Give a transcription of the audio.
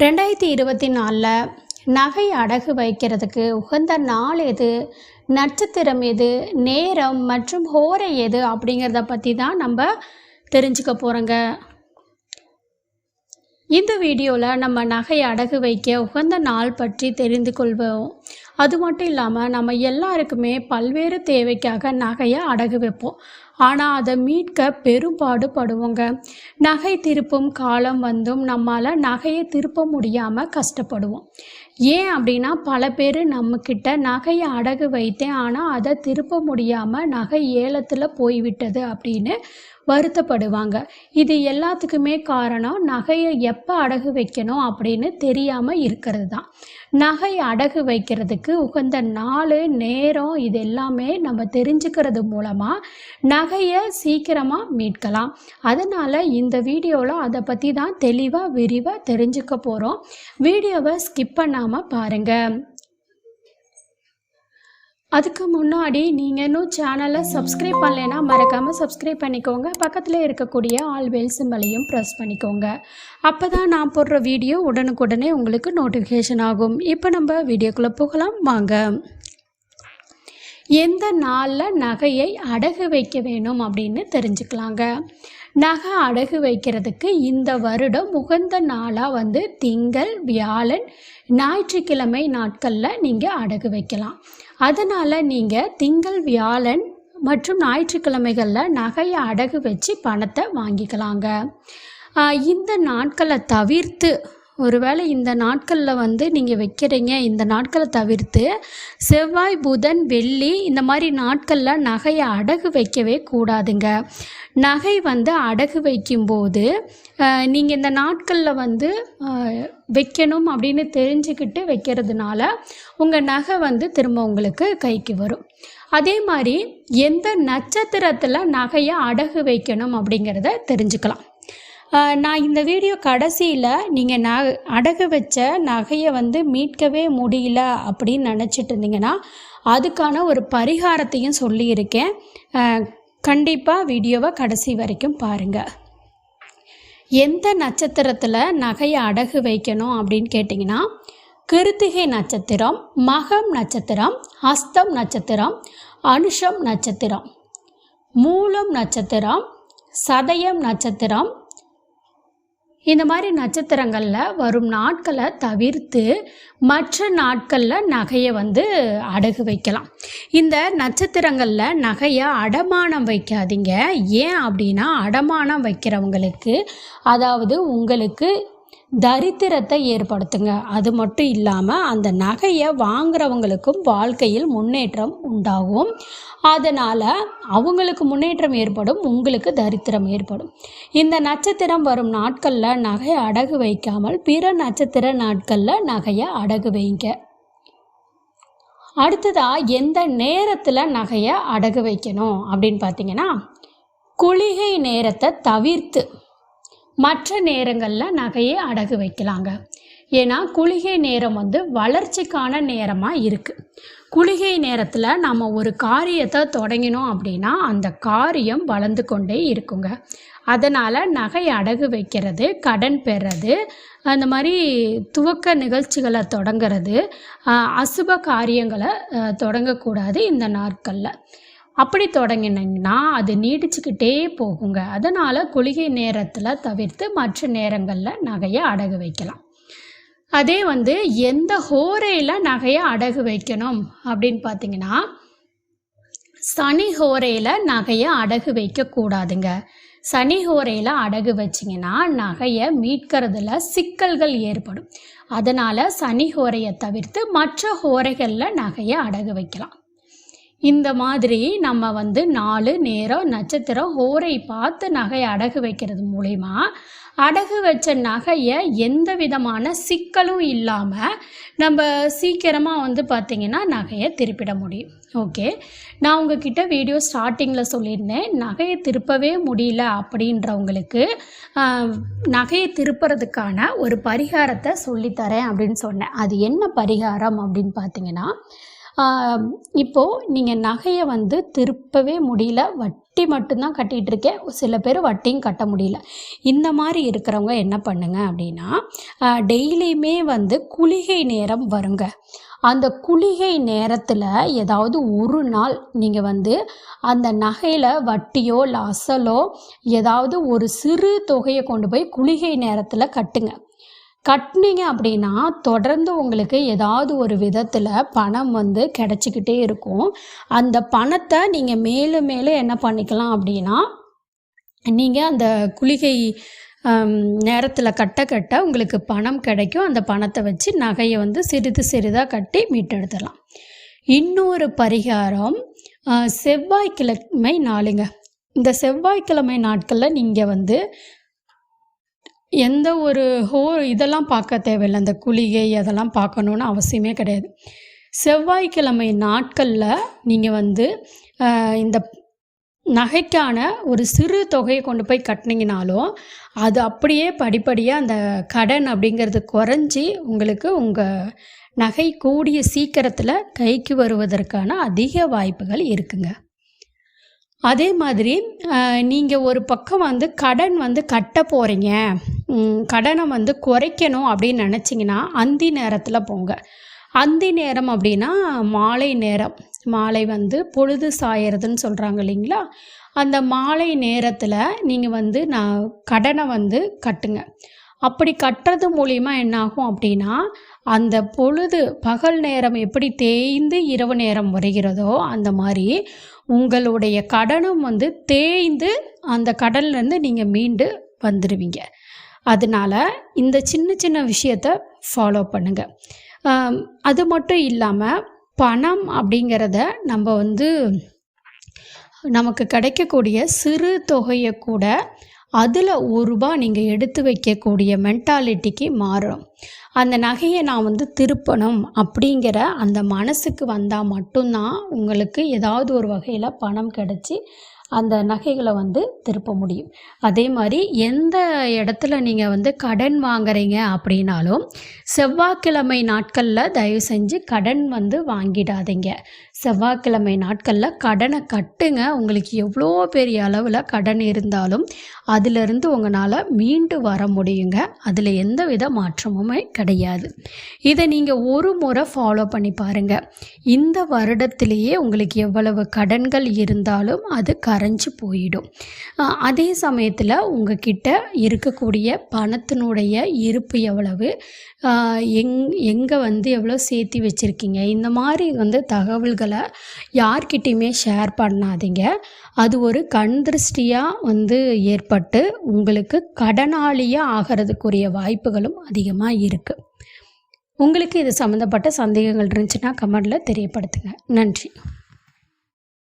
ரெண்டாயிரத்தி இருபத்தி நாலில் நகை அடகு வைக்கிறதுக்கு உகந்த நாள் எது? நட்சத்திரம் எது? நேரம் மற்றும் ஹோரை எது? அப்படிங்கிறத பற்றி தான் நம்ம தெரிஞ்சுக்க போகிறோங்க இந்த வீடியோவில் நம்ம நகை அடகு வைக்க உகந்த நாள் பற்றி தெரிந்து கொள்வோம். அது மட்டும் இல்லாமல் நம்ம எல்லாருக்குமே பல்வேறு தேவைக்காக நகையை அடகு வைப்போம். ஆனால் அதை மீட்க பெரும்பாடு படுவோங்க நகை திருப்பும் காலம் வந்தும் நம்மளால் நகையை திருப்ப முடியாமல் கஷ்டப்படுவோம். ஏன் அப்படின்னா பல பேர் நம்மக்கிட்ட நகையை அடகு வைத்தேன் ஆனால் அதை திருப்ப முடியாமல் நகை ஏலத்தில் போய்விட்டது அப்படின்னு வருத்தப்படுவாங்க. இது எல்லாத்துக்குமே காரணம் நகையை எப்போ அடகு வைக்கணும் அப்படின்னு தெரியாமல் இருக்கிறது தான் நகை அடகு வைக்கிறதுக்கு உகந்த நாள் நேரம் இது எல்லாமே நம்ம தெரிஞ்சுக்கிறது மூலமாக நகையை சீக்கிரமாக மீட்கலாம். அதனால் இந்த வீடியோவில் அதை பற்றி தான் தெளிவாக விரிவாக தெரிஞ்சுக்க போகிறோம் வீடியோவை ஸ்கிப் பண்ணாமல் பாருங்கள் அதுக்கு முன்னாடி நீங்கள் இன்னும் சேனலை சப்ஸ்கிரைப் பண்ணலைன்னா மறக்காமல் சப்ஸ்கிரைப் பண்ணிக்கோங்க. பக்கத்தில் இருக்கக்கூடிய ஆல் பெல் சிம்பலையும் ப்ரெஸ் பண்ணிக்கோங்க. அப்போ தான் நான் போடுற வீடியோ உடனுக்குடனே உங்களுக்கு நோட்டிஃபிகேஷன் ஆகும். இப்போ நம்ம வீடியோக்குள்ளே போகலாம். வாங்க. எந்த நாளில் நகையை அடகு வைக்க வேணும் அப்படின்னு தெரிஞ்சுக்கலாங்க. நகை அடகு வைக்கிறதுக்கு இந்த வருடம் உகந்த நாளாக வந்து திங்கள் வியாழன் ஞாயிற்றுக்கிழமை நாட்களில் நீங்கள் அடகு வைக்கலாம். அதனால் நீங்கள் திங்கள் வியாழன் மற்றும் ஞாயிற்றுக்கிழமைகளில் நகையை அடகு வச்சு பணத்தை வாங்கிக்கலாங்க. இந்த நாட்களை தவிர்த்து ஒருவேளை இந்த நாட்களில் வந்து நீங்கள் வைக்கிறீங்க இந்த நாட்களை தவிர்த்து செவ்வாய் புதன் வெள்ளி இந்த மாதிரி நாட்களில் நகையை அடகு வைக்கவே கூடாதுங்க. நகை வந்து அடகு வைக்கும்போது நீங்கள் இந்த நாட்களில் வந்து வைக்கணும் அப்படின்னு தெரிஞ்சுக்கிட்டு வைக்கிறதுனால உங்கள் நகை வந்து திரும்ப உங்களுக்கு கைக்கு வரும். அதே மாதிரி எந்த நட்சத்திரத்தில் நகையை அடகு வைக்கணும் அப்படிங்கிறத தெரிஞ்சுக்கலாம். நான் இந்த வீடியோ கடைசியில் நீங்கள் ந அடகு வச்ச நகையை வந்து மீட்கவே முடியல அப்படின்னு நினச்சிட்டு இருந்தீங்கன்னா அதுக்கான ஒரு பரிகாரத்தையும் சொல்லியிருக்கேன். கண்டிப்பாக வீடியோவை கடைசி வரைக்கும் பாருங்கள் எந்த நட்சத்திரத்தில் நகையை அடகு வைக்கணும் அப்படின்னு கேட்டிங்கன்னா கிருத்திகை நட்சத்திரம் மகம் நட்சத்திரம் ஹஸ்தம் நட்சத்திரம் அனுஷம் நட்சத்திரம் மூலம் நட்சத்திரம் சதயம் நட்சத்திரம் இந்த மாதிரி நட்சத்திரங்களில் வரும் நாட்களை தவிர்த்து மற்ற நாட்களில் நகையை வந்து அடகு வைக்கலாம். இந்த நட்சத்திரங்களில் நகையை அடமானம் வைக்காதீங்க. ஏன் அப்படின்னா அடமானம் வைக்கிறவங்களுக்கு அதாவது உங்களுக்கு தரித்திரத்தை ஏற்படுத்துங்க. அது மட்டும் இல்லாமல் அந்த நகையை வாங்குறவங்களுக்கும் வாழ்க்கையில் முன்னேற்றம் உண்டாகும். அதனால் அவங்களுக்கு முன்னேற்றம் ஏற்படும் உங்களுக்கு தரித்திரம் ஏற்படும். இந்த நட்சத்திரம் வரும் நாட்களில் நகையை அடகு வைக்காமல் பிற நட்சத்திர நாட்களில் நகையை அடகு வைங்க. அடுத்ததாக எந்த நேரத்தில் நகையை அடகு வைக்கணும் அப்படின்னு பார்த்தீங்கன்னா குளிகை நேரத்தை தவிர்த்து. மற்ற நேரங்களில் நகையை அடகு வைக்கலாங்க. ஏன்னா குளிகை நேரம் வந்து வளர்ச்சிக்கான நேரமாக இருக்குது குளிகை நேரத்தில் நம்ம ஒரு காரியத்தை தொடங்கினோம் அப்படின்னா அந்த காரியம் வளர்ந்து கொண்டே இருக்குங்க. அதனால் நகை அடகு வைக்கிறது கடன் பெறது அந்த மாதிரி துவக்க நிகழ்ச்சிகளை தொடங்கிறது அசுப காரியங்களை தொடங்கக்கூடாது இந்த நாட்களில். அப்படி தொடங்கினீங்கன்னா அது நீடிச்சுக்கிட்டே போகுங்க. அதனால் குளிகை நேரத்தில் தவிர்த்து மற்ற நேரங்களில் நகையை அடகு வைக்கலாம். அதே வந்து எந்த ஹோரையில் நகையை அடகு வைக்கணும் அப்படின்னு பார்த்தீங்கன்னா சனி ஹோரையில் நகையை அடகு வைக்கக்கூடாதுங்க சனி ஹோரையில் அடகு வச்சிங்கன்னா நகையை மீட்கிறதுல சிக்கல்கள் ஏற்படும். அதனால் சனி ஹோரையை தவிர்த்து மற்ற ஹோரைகளில் நகையை அடகு வைக்கலாம். இந்த மாதிரி நம்ம வந்து நாலு நேரம் நட்சத்திரம் ஹோரை பார்த்து நகை அடகு வைக்கிறது மூலிமா அடகு வச்ச நகையை எந்த விதமான சிக்கலும் இல்லாமல் நம்ம சீக்கிரமாக வந்து பார்த்திங்கன்னா நகையை திருப்பிட முடியும். ஓகே? நான் உங்ககிட்ட வீடியோ ஸ்டார்டிங்கில் சொல்லியிருந்தேன். நகையை திருப்பவே முடியல அப்படின்றவங்களுக்கு நகையை திருப்புறதுக்கான ஒரு பரிகாரத்தை சொல்லித்தரேன் அப்படின்னு சொன்னேன். அது என்ன பரிகாரம் அப்படின்னு பார்த்தீங்கன்னா இப்போது நீங்கள் நகையை வந்து திருப்பவே முடியல. வட்டி மட்டும்தான் கட்டிகிட்டு இருக்கேன் சில பேர் வட்டியும் கட்ட முடியல. இந்த மாதிரி இருக்கிறவங்க என்ன பண்ணுங்க அப்படின்னா டெய்லியுமே வந்து குளிகை நேரம் வருங்க. அந்த குளிகை நேரத்தில் ஏதாவது ஒரு நாள் நீங்கள் வந்து அந்த நகையில் வட்டியோ இல்லை அசலோ ஏதாவது ஒரு சிறு தொகையை கொண்டு போய் குளிகை நேரத்தில் கட்டுங்க. கட்டினீங்க அப்படின்னா தொடர்ந்து உங்களுக்கு ஏதாவது ஒரு விதத்தில் பணம் வந்து கிடச்சிக்கிட்டே இருக்கும். அந்த பணத்தை நீங்கள் மேலும் மேலும் என்ன பண்ணிக்கலாம் அப்படின்னா நீங்கள் அந்த குளிகை நேரத்தில் கட்ட கட்ட உங்களுக்கு பணம் கிடைக்கும். அந்த பணத்தை வச்சு நகையை வந்து சிறிது சிறிதாக கட்டி மீட்டெடுத்துடலாம். இன்னொரு பரிகாரம் செவ்வாய்க்கிழமை நாளுங்க. இந்த செவ்வாய்க்கிழமை நாட்களில் நீங்கள் வந்து எந்த ஒரு ஹோ இதெல்லாம் பார்க்க தேவையில்லை. அந்த குளிகை அதெல்லாம் பார்க்கணுன்னு அவசியமே கிடையாது. செவ்வாய்க்கிழமை நாட்களில் நீங்கள் வந்து இந்த நகைக்கான ஒரு சிறு தொகையை கொண்டு போய் கட்டினீங்கனாலும் அது அப்படியே படிப்படியாக அந்த கடன் அப்படிங்கிறது குறைஞ்சி உங்களுக்கு உங்கள் நகை கூடிய சீக்கிரத்தில் கைக்கு வருவதற்கான அதிக வாய்ப்புகள் இருக்குங்க. அதே மாதிரி நீங்கள் ஒரு பக்கம் வந்து கடன் வந்து கட்ட போகிறீங்க கடனை வந்து குறைக்கணும் அப்படின்னு நினச்சிங்கன்னா அந்தி நேரத்தில் போங்க. அந்தி நேரம் அப்படின்னா மாலை நேரம். மாலை வந்து பொழுது சாயறதுன்னு சொல்கிறாங்க இல்லைங்களா? அந்த மாலை நேரத்தில் நீங்கள் வந்து நான் கடனை வந்து கட்டுங்க. அப்படி கட்டுறது மூலிமா என்னாகும் அப்படின்னா அந்த பொழுது பகல் நேரம் எப்படி தேய்ந்து இரவு நேரம் வருகிறதோ அந்த மாதிரி உங்களுடைய கடனும் வந்து தேய்ந்து அந்த கடன்லேருந்து நீங்கள் மீண்டு வந்துடுவீங்க அதனால் இந்த சின்ன சின்ன விஷயத்த ஃபாலோ பண்ணுங்கள் அது மட்டும் இல்லாமல் பணம் அப்படிங்கிறத நம்ம வந்து நமக்கு கிடைக்கக்கூடிய சிறு தொகையை கூட அதில் ஒரு ரூபா நீங்கள் எடுத்து வைக்கக்கூடிய மென்டாலிட்டிக்கு மாறும். அந்த நகையை நான் வந்து திருப்பணும் அப்படிங்கிற அந்த மனசுக்கு வந்தால் மட்டும்தான் உங்களுக்கு ஏதாவது ஒரு வகையில் பணம் கிடச்சி அந்த நகைகளை வந்து திருப்ப முடியும். அதே மாதிரி எந்த இடத்துல நீங்கள் வந்து கடன் வாங்குறீங்க அப்படின்னாலும் செவ்வாய்க்கிழமை நாட்களில் தயவு செஞ்சு கடன் வந்து வாங்கிடாதீங்க. செவ்வாய்க்கிழமை நாட்களில் கடனை கட்டுங்க. உங்களுக்கு எவ்வளோ பெரிய அளவில் கடன் இருந்தாலும் அதிலிருந்து உங்களால் மீண்டு வர முடியுங்க. அதில் எந்த வித மாற்றமுமே கிடையாது. இதை நீங்கள் ஒரு முறை ஃபாலோ பண்ணி பாருங்கள் இந்த வருடத்திலேயே உங்களுக்கு எவ்வளவு கடன்கள் இருந்தாலும் அது கரைஞ்சு போயிடும். அதே சமயத்தில் உங்ககிட்ட இருக்கக்கூடிய பணத்தினுடைய இருப்பு எவ்வளவு? எங் எங்கே வந்து எவ்வளோ சேர்த்தி வச்சுருக்கீங்க? இந்த மாதிரி வந்து தகவல்கள் யார்கிட்டையுமே ஷேர் பண்ணாதீங்க. அது ஒரு கண் திருஷ்டியாக வந்து ஏற்பட்டு உங்களுக்கு கடனாளியாக ஆகிறதுக்குரிய வாய்ப்புகளும் அதிகமாக இருக்குது உங்களுக்கு இது சம்மந்தப்பட்ட சந்தேகங்கள் இருந்துச்சுன்னா கமெண்டில் தெரியப்படுத்துங்க. நன்றி.